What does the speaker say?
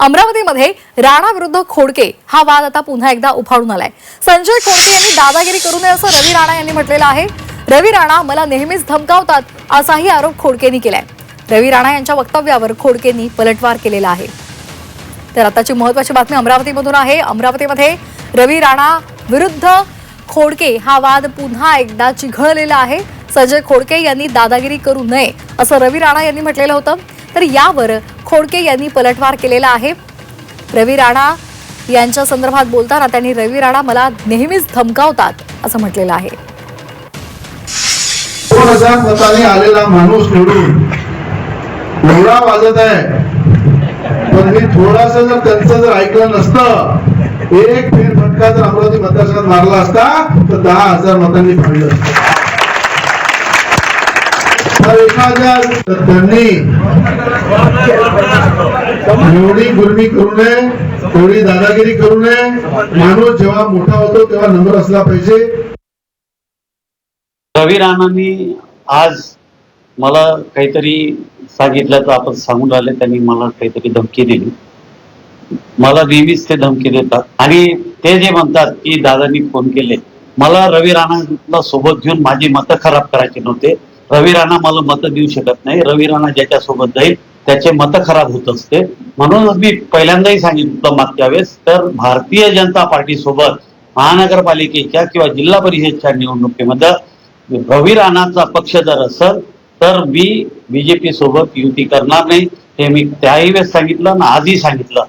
अमरावतीमध्ये राणा विरुद्ध खोडके हा वाद आता पुन्हा एकदा उफाळून आलाय. संजय खोडके यांनी दादागिरी करू नये असं रवी राणा यांनी म्हटलेलं आहे. रवी राणा मला नेहमीच धमकावतात असाही आरोप खोडकेंनी केलाय. रवी राणा यांच्या वक्तव्यावर खोडकेंनी पलटवार केलेला आहे. तर आताची महत्वाची बातमी अमरावतीमधून आहे. अमरावतीमध्ये रवी राणा विरुद्ध खोडके हा वाद पुन्हा एकदा चिघळलेला आहे. संजय खोडके यांनी दादागिरी करू नये असं रवी राणा यांनी म्हटलेलं होतं. तर यावर खोडके यांनी पलटवार केलेला आहे. रवी राणा यांच्या संदर्भात बोलताना त्यांनी रवी राणा मला नेहमीच धमकावतात असं म्हटलेलं आहे. दोन हजार मताने आलेला माणूस निवडून एवढा वाजत आहे. पण मी थोडास जर त्यांचं जर ऐकलं नसतं एक फेरफटका जर अमरावती मतदारसंघात मारला असता तर दहा हजार मतांनी भांडलं असतं. तर त्यांनी एवढी गुरमी करू नये एवढी दादागिरी करू नये. माणूस जेव्हा मोठा होतो तेव्हा नंबर असला पाहिजे. रवी राणांनी आज मला काहीतरी सांगितल्याचं आपण सांगून राहिले त्यांनी मला काहीतरी धमकी दिली. मला नेहमीच ते धमकी देतात. आणि ते जे म्हणतात की दादांनी फोन केले मला रवी राणांना सोबत घेऊन माझी मतं खराब करायची नव्हते. रवी राणा मला मतं देऊ शकत नाही. रवी राणा ज्याच्या सोबत जाईल त्याचे मतं खराब होत असते म्हणूनच मी पहिल्यांदाही सांगितलं मागच्या वेळेस तर भारतीय जनता पार्टी सोबत महानगरपालिकेच्या किंवा जिल्हा परिषदच्या निवडणुकीमध्ये रवी राणाचा पक्ष जर असेल तर मी बीजेपी सोबत युती करणार नाही. हे मी त्याही वेळेस सांगितलं आणि आजही सांगितलं.